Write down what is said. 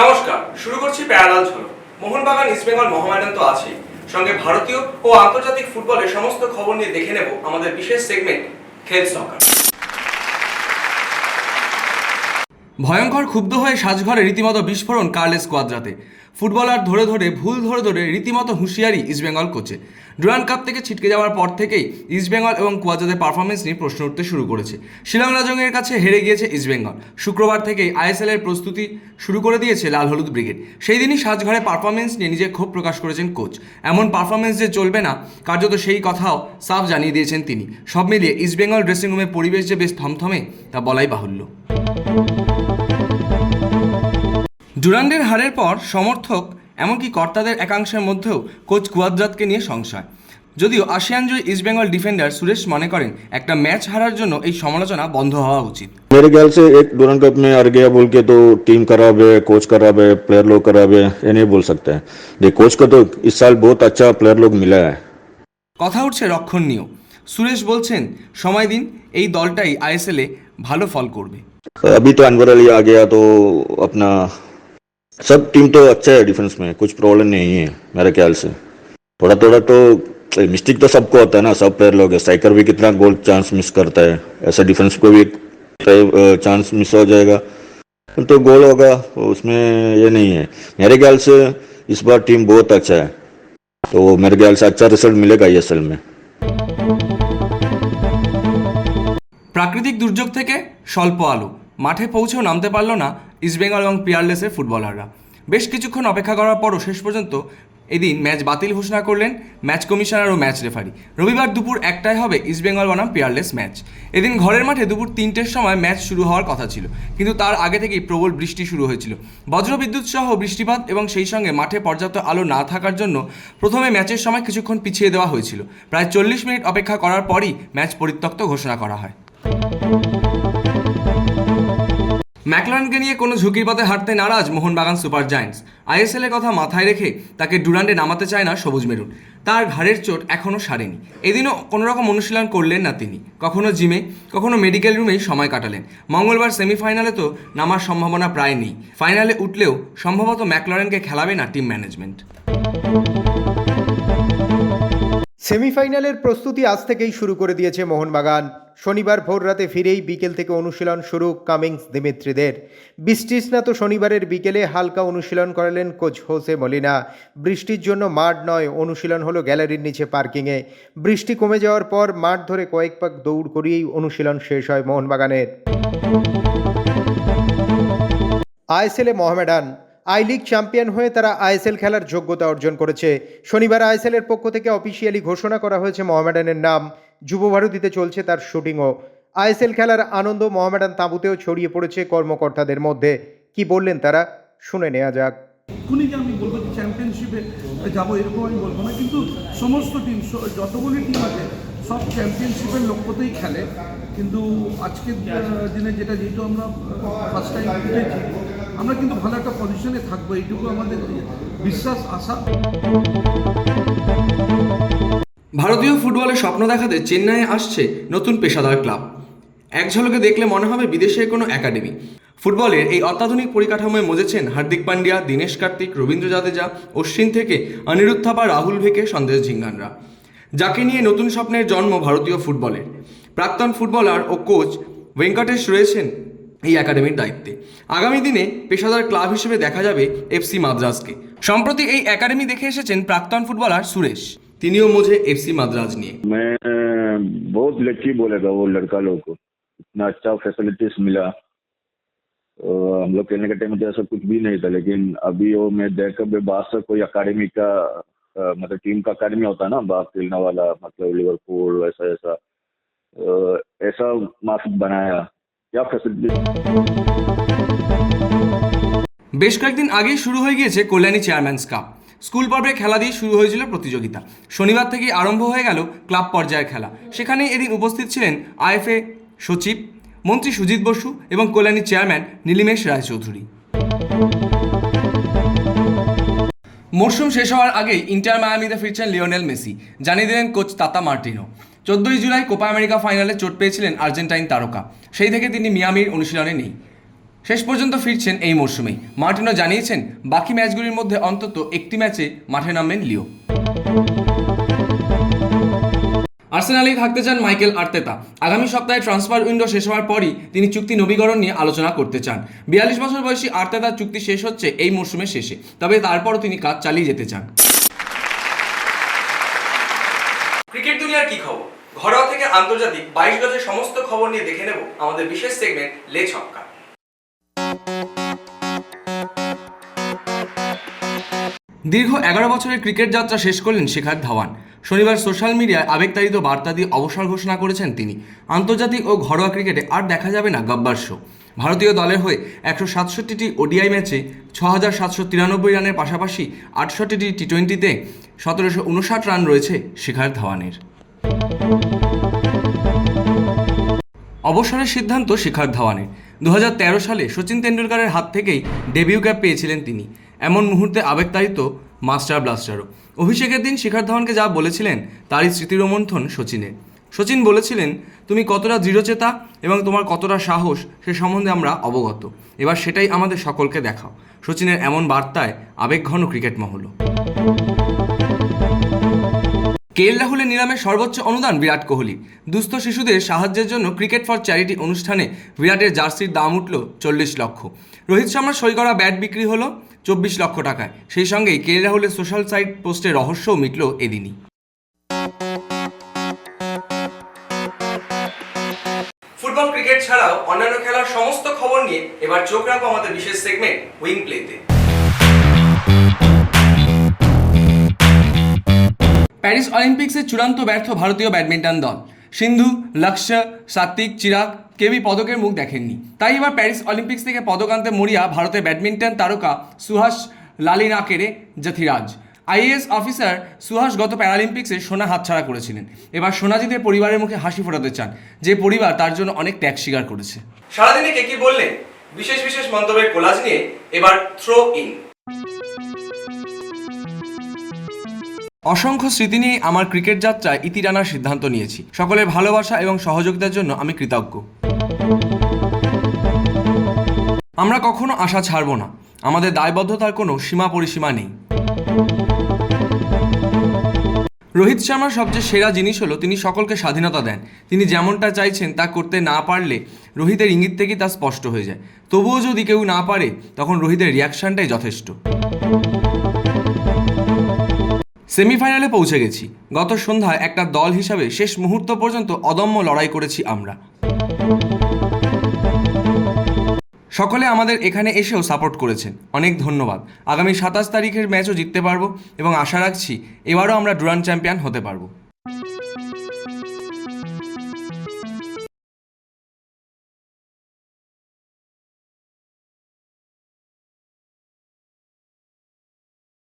নমস্কার, শুরু করছি প্যারালাল ঝলক মোহনবাগান ইস্টবেঙ্গল মহামেডান তো আছেই। সঙ্গে ভারতীয় ও আন্তর্জাতিক ফুটবলের সমস্ত খবর নিয়ে দেখে নেব আমাদের বিশেষ সেগমেন্ট খেল সকার। ভয়ঙ্কর ক্ষুব্ধ হয়ে সাজঘরে রীতিমতো বিস্ফোরণ কার্লেস কোয়াদ্রাতে। ফুটবলার ধরে ধরে, ভুল ধরে ধরে রীতিমতো হুঁশিয়ারি ইস্টবেঙ্গল কোচে ডুরান কাপ থেকে ছিটকে যাওয়ার পর থেকেই ইস্টবেঙ্গল এবং কোয়াদ্রাদের পারফরমেন্স নিয়ে প্রশ্ন উঠতে শুরু করেছে। শিলং রাজংয়ের কাছে হেরে গিয়েছে ইস্টবেঙ্গল শুক্রবার থেকেই আইএসএল এর প্রস্তুতি শুরু করে দিয়েছে লাল হলুদ ব্রিগেড। সেই দিনই সাজঘরে পারফরমেন্স নিয়ে নিজের ক্ষোভ প্রকাশ করেছেন কোচ এমন পারফরমেন্স যে চলবে না, কার্যত সেই কথাও সাফ জানিয়ে দিয়েছেন তিনি। সব মিলিয়ে ইস্টবেঙ্গল ড্রেসিং রুমের পরিবেশ যে বেশ থমথমে, তা বলাই বাহুল্য। ডুরান্ডের হারের পর সমর্থক এমনকি কর্তাদের একাংশের মধ্যেও কোচ কুয়াদ্রাতকে নিয়ে সংশয় যদিও আসিয়ান জয়ী ইস্টবেঙ্গল ডিফেন্ডার সুরেশ মনে করেন একটা ম্যাচ হারার জন্য এই সমালোচনা বন্ধ হওয়া উচিত मेरे ख्याल से एक डूरन कप में हार गया बोल के तो टीम खराब है कोच खराब है प्लेयर लोग खराब है ये नहीं बोल सकते हैं देख कोच को तो इस साल बहुत अच्छा प्लेयर लोग मिला है কথা উঠছে রক্ষণীয় সুরেশ বলছেন সময় দিন এই দলটাই আইএসএলে ভালো ফল করবে अभी तो अनवर अली आ गया तो अपना सब टीम तो अच्छा है डिफेंस में कुछ प्रॉब्लम नहीं है मेरे ख्याल से थोड़ा थोड़ा तो मिस्टेक तो सबको होता है ना सब प्लेयर लोग है स्ट्राइकर भी कितना गोल चांस मिस करता है ऐसा डिफेंस को भी चांस मिस हो जाएगा तो गोल होगा उसमें ये नहीं है मेरे ख्याल से इस बार टीम बहुत अच्छा है तो मेरे ख्याल से अच्छा रिजल्ट मिलेगा आई में প্রাকৃতিক দুর্যোগ থেকে স্বল্প আলো মাঠে পৌঁছেও নামতে পারল না ইস্টবেঙ্গল এবং পিয়ারলেসের ফুটবলাররা বেশ কিছুক্ষণ অপেক্ষা করার পরও শেষ পর্যন্ত এদিন ম্যাচ বাতিল ঘোষণা করলেন ম্যাচ কমিশনার ও ম্যাচ রেফারি রবিবার দুপুর একটায় হবে ইস্টবেঙ্গল বনাম পিয়ারলেস ম্যাচ এদিন ঘরের মাঠে দুপুর তিনটের সময় ম্যাচ শুরু হওয়ার কথা ছিল, কিন্তু তার আগে থেকেই প্রবল বৃষ্টি শুরু হয়েছিল। বজ্রবিদ্যুৎ সহ বৃষ্টিপাত এবং সেই সঙ্গে মাঠে পর্যাপ্ত আলো না থাকার জন্য প্রথমে ম্যাচের সময় কিছুক্ষণ পিছিয়ে দেওয়া হয়েছিল। প্রায় চল্লিশ মিনিট অপেক্ষা করার পরই ম্যাচ পরিত্যক্ত ঘোষণা করা হয়। ম্যাকলানকে নিয়ে কোনো ঝুঁকির পথে হাঁটতে নারাজ মোহনবাগান সুপার জায়ান্টস। আইএসএল এর কথা মাথায় রেখে তাকে ডুরান্ডে নামাতে চায় না সবুজ মেরুন। তার ঘাড়ের চোট এখনও সারেনি। এদিনও কোনো রকম অনুশীলন করলেন না তিনি। কখনো জিমে, কখনো মেডিকেল রুমেই সময় কাটালেন। মঙ্গলবার সেমিফাইনালে তো নামার সম্ভাবনা প্রায় নেই। ফাইনালে উঠলেও সম্ভবত ম্যাকলারেনকে খেলাবে না টিম ম্যানেজমেন্ট। সেমিফাইনালের প্রস্তুতি আজ থেকেই শুরু করে দিয়েছে মোহনবাগান। শনিবার ভোর রাতে ফিরেই বিকেল থেকে অনুশীলন শুরু কামিংস দিমিত্রিদের। বৃষ্টিস্নাত শনিবারের বিকেলে হালকা অনুশীলন করালেন কোচ হোসে মলিনা। বৃষ্টির জন্য মাঠ নয়, অনুশীলন হলো গ্যালারির নিচে পার্কিংয়ে। বৃষ্টি কমে যাওয়ার পর মাঠ ধরে কয়েক পাক দৌড় করিয়েই অনুশীলন শেষ হয় মোহনবাগানের। আইএসএলে মোহামেডান আই লিগ চ্যাম্পিয়ন হয়ে তারা আইএসএল খেলার যোগ্যতা অর্জন করেছে। শনিবার আইএসএলের পক্ষ থেকে অফিসিয়ালি ঘোষণা করা হয়েছে মোহামেডানের নাম। যুব ভারতীতে চলছে তার শুটিংও। আইএসএল খেলার আনন্দ মোহামেডান তাঁবুতেও ছড়িয়ে পড়েছে কর্মকর্তাদের মধ্যে। কি বললেন তারা? শুনে নেওয়া যাক। এক্ষুনি যে আমি বলব যে চ্যাম্পিয়নশিপে যাব এরকম আমি বলব না, কিন্তু সমস্ত টিম যতগুলি টিম আছে, সব চ্যাম্পিয়নশিপের লক্ষ্যতেই খেলে। কিন্তু আজকের দিনে যেটা যেহেতু আমরা ফার্স্ট টাইম উঠেছি আমরা কিন্তু ভালো একটা পজিশনে থাকব, এইটুকু আমাদের বিশ্বাস, আশা। ভারতীয় ফুটবলের স্বপ্ন দেখাতে চেন্নাইয়ে আসছে নতুন পেশাদার ক্লাব। এক ঝলকে দেখলে মনে হবে বিদেশের কোনো একাডেমি। ফুটবলের এই অত্যাধুনিক পরিকাঠামোয় মজেছেন হার্দিক পান্ডিয়া, দীনেশ কার্তিক, রবীন্দ্র জাদেজা, অশ্বিন থেকে অনিরুদ্ধ থাপা রাহুল ভেকে সন্দেশ ঝিঙ্গানরা। যাকে নিয়ে নতুন স্বপ্নের জন্ম ভারতীয় ফুটবলের। প্রাক্তন ফুটবলার ও কোচ ভেঙ্কটেশ রয়েছেন এই একাডেমির দায়িত্বে আগামী দিনে পেশাদার ক্লাব হিসেবে দেখা যাবে এফসি মাদ্রাজকে সম্প্রতি এই একাডেমি দেখে এসেছেন প্রাক্তন ফুটবলার সুরেশ তিনিও মোঝে এফসি মাদ্রাজ নিয়ে मैं बहुत लकी बोलेगा वो लड़का लोग को इतना अच्छा फैसिलिटीज मिला तो हम लोग खेलने के टाइम में तो ऐसा कुछ भी नहीं था लेकिन अभी वो मैं देख कर बाहर से कोई अकाडमी का अ, मतलब टीम का अकाडमी होता है ना बाहर खेलने वाला मतलब लिवरपूल वैसा ऐसा अ, ऐसा माफिक बनाया বেশ কয়েকদিন আগে শুরু হয়ে গিয়েছে কল্যাণী চেয়ারম্যানস কাপ। স্কুল পর্বে খেলা দিয়ে শুরু হয়েছিল প্রতিযোগিতা। শনিবার থেকে আরম্ভ হয়ে গেল ক্লাব পর্যায়ের খেলা। সেখানে এদিন উপস্থিত ছিলেন আইএফএ সচিব, মন্ত্রী সুজিত বসু এবং কল্যাণী চেয়ারম্যান নীলিমেশ রায়চৌধুরী। মরশুম শেষ হওয়ার আগেই ইন্টার মায়ামিতে ফিরছেন লিওনেল মেসি। জানিয়ে দিলেন কোচ তাতা মার্টিনো। চোদ্দই জুলাই কোপা আমেরিকা ফাইনালে চোট পেয়েছিলেন আর্জেন্টাইন তারকা। সেই থেকে তিনি মিয়ামির অনুশীলনে নেই। শেষ পর্যন্ত ফিরছেন এই মরশুমেই মার্টিনো জানিয়েছেন, বাকি ম্যাচগুলির মধ্যে অন্তত একটি ম্যাচে মাঠে নামবেন লিও। আর্সেনালেই থাকতে চান মাইকেল আর্তেতা। আগামী সপ্তাহে ট্রান্সফার উইন্ডো শেষ হওয়ার পরই তিনি চুক্তি নবীকরণ নিয়ে আলোচনা করতে চান। বিয়াল্লিশ বছর বয়সী আর্তেতার চুক্তি শেষ হচ্ছে এই মরশুমের শেষে, তবে তারপরও তিনি কাজ চালিয়ে যেতে চান ক্রিকেট দুনিয়ার কি খবর ঘরোয়া থেকে আন্তর্জাতিক বাইশ গজের সমস্ত খবর নিয়ে দেখে নেব আমাদের বিশেষ সেগমেন্ট লে ছক্কা। দীর্ঘ এগারো বছরের ক্রিকেট যাত্রা শেষ করলেন শিখার ধাওয়ান। শনিবার সোশ্যাল মিডিয়ায় আবেগতাড়িত বার্তা দিয়ে অবসর ঘোষণা করেছেন তিনি। আন্তর্জাতিক ও ঘরোয়া ক্রিকেটে আর দেখা যাবে না গব্বার শো। ভারতীয় দলের হয়ে একশো সাতষট্টিটি ওডিআই ম্যাচে ছ হাজার সাতশো তিরানব্বই রানের পাশাপাশি আটষট্টিটি টি টোয়েন্টিতে সতেরোশো উনষাট রান রয়েছে শিখার ধাওয়ানের। অবসরের সিদ্ধান্ত শিখার ধাওয়ানের দু সালে সচিন তেন্ডুলকারের হাত থেকেই ডেবিউ ক্যাপ পেয়েছিলেন তিনি। এমন মুহূর্তে আবেগতাড়িত মাস্টার ব্লাস্টারও। অভিষেকের দিন শিখার ধাওয়ানকে যা বলেছিলেন, তারই স্মৃতিরোমন্থন সচিনের। সচিন বলেছিলেন, তুমি কতটা দৃঢ়চেতা এবং তোমার কতটা সাহস, সে সম্বন্ধে আমরা অবগত। এবার সেটাই আমাদের সকলকে দেখাও। সচিনের এমন বার্তায় আবেগঘন ক্রিকেট মহল। কে এল রাহুলের নিলামে সর্বোচ্চ অনুদান বিরাট কোহলি। দুস্থ শিশুদের সাহায্যের জন্য ক্রিকেট ফর চ্যারিটি অনুষ্ঠানে বিরাটের জার্সির দাম উঠল চল্লিশ লক্ষ। রোহিত শর্মার সই করা ব্যাট বিক্রি হলো চব্বিশ লক্ষ টাকায়। সেই সঙ্গেই কেএল রাহুলের সোশ্যাল সাইট পোস্টের রহস্যও মিটল এদিনই। ফুটবল ক্রিকেট ছাড়াও অন্যান্য খেলার সমস্ত খবর নিয়ে এবার চোখ রাখব আমাদের বিশেষ সেগমেন্ট উইং প্লেতে প্যারিস অলিম্পিক্সে চূড়ান্ত ব্যর্থ ভারতীয় ব্যাডমিন্টন দল। সিন্ধু, লক্ষ্য, সাত্বিক, চিরাগ, কেউই পদকের মুখ দেখেননি। তাই এবার প্যারিস অলিম্পিক্স থেকে পদক আনতে মরিয়া ভারতের ব্যাডমিন্টন তারকা সুহাস লালিনাকেরে জাথিরাজ আইএএস অফিসার সুহাস গত প্যারালিম্পিক্সে সোনা হাতছাড়া করেছিলেন। এবার সোনাজিদের পরিবারের মুখে হাসি ফোটাতে চান। যে পরিবার তার জন্য অনেক ত্যাগ স্বীকার করেছে। সারাদিনে কে কি বললেন বিশেষ বিশেষ মন্তব্যের কোলাজ নিয়ে এবার থ্রো ইন অসংখ্য স্মৃতি নিয়ে আমার ক্রিকেট যাত্রায় ইতি টানার সিদ্ধান্ত নিয়েছি। সকলের ভালোবাসা এবং সহযোগিতার জন্য আমি কৃতজ্ঞ। আমরা কখনো আশা ছাড়ব না। আমাদের দায়বদ্ধতার কোনো সীমা পরিসীমা নেই। রোহিত শর্মার সবচেয়ে সেরা জিনিস হলো তিনি সকলকে স্বাধীনতা দেন। তিনি যেমনটা চাইছেন তা করতে না পারলে রোহিতের ইঙ্গিত থেকেই তা স্পষ্ট হয়ে যায়। তবুও যদি কেউ না পারে, তখন রোহিতের রিয়াকশনটাই যথেষ্ট। সেমিফাইনালে পৌঁছে গেছি। গত সন্ধ্যায় একটা দল হিসাবে শেষ মুহূর্ত পর্যন্ত অদম্য লড়াই করেছি আমরা। সকলে আমাদের এখানে এসেও সাপোর্ট করেছেন। অনেক ধন্যবাদ। আগামী সাতাশ তারিখের ম্যাচও জিততে পারব এবং আশা রাখছি এবারও আমরা ডুরান চ্যাম্পিয়ন হতে পারব।